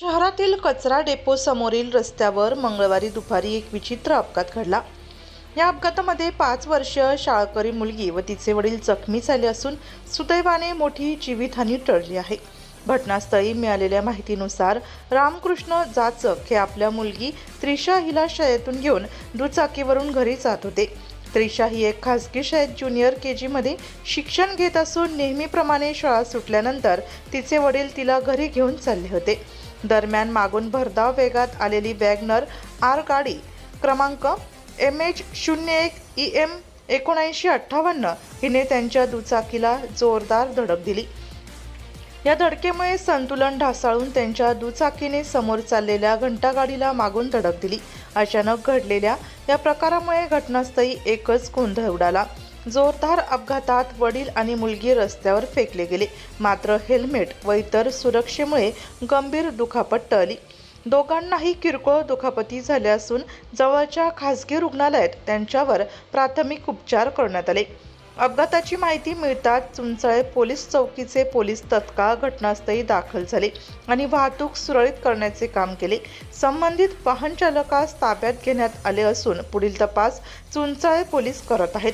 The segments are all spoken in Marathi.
शहरातील कचरा डेपो समोरील रस्त्यावर मंगळवारी दुपारी एक विचित्र अपघात घडला. या अपघातामध्ये पाच वर्ष शाळकरी मुलगी व तिचे वडील जखमी झाले असून सुदैवाने मोठी जीवितहानी टळली आहे. घटनास्थळी मिळालेल्या माहितीनुसार रामकृष्ण जाचक हे आपल्या मुलगी त्रिशा हिला शाळेतून घेऊन दुचाकीवरून घरी जात होते. त्रिशा ही एक खासगी शाळेत ज्युनियर के जीमध्ये शिक्षण घेत असून नेहमीप्रमाणे शाळा सुटल्यानंतर तिचे वडील तिला घरी घेऊन चालले होते. दरम्यान मागून भरधाव वेगात आलेली वॅगनर आर गाडी क्रमांक एम एच शून्य एक ई एम एकोणऐंशी अठ्ठावन्न हिने त्यांच्या दुचाकीला जोरदार धडक दिली. या धडकेमुळे संतुलन ढासाळून त्यांच्या दुचाकीने समोर चाललेल्या घंटागाडीला मागून धडक दिली. अचानक घडलेल्या या प्रकारामुळे घटनास्थळी एकच गोंधळ उडाला. जोरदार अपघातात वडील आणि मुलगी रस्त्यावर फेकले गेले. मात्र हेल्मेट व इतर सुरक्षेमुळे गंभीर दुखापत टळली. दोघांनाही किरकोळ दुखापती झाल्या असून जवळच्या खासगी रुग्णालयात त्यांच्यावर प्राथमिक उपचार करण्यात आले. अपघाताची माहिती मिळताच चुंचळे पोलीस चौकीचे पोलीस तत्काळ घटनास्थळी दाखल झाले आणि वाहतूक सुरळीत करण्याचे काम केले. संबंधित वाहन चालकास ताब्यात घेण्यात आले असून पुढील तपास चुंचळे पोलीस करत आहेत.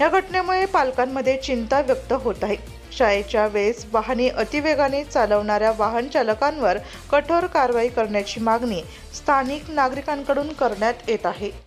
या घटनेमुळे पालकांमध्ये चिंता व्यक्त होत आहे. शाळेच्या वेळेस वाहने अतिवेगाने चालवणाऱ्या वाहन चालकांवर कठोर कारवाई करण्याची मागणी स्थानिक नागरिकांकडून करण्यात येत आहे.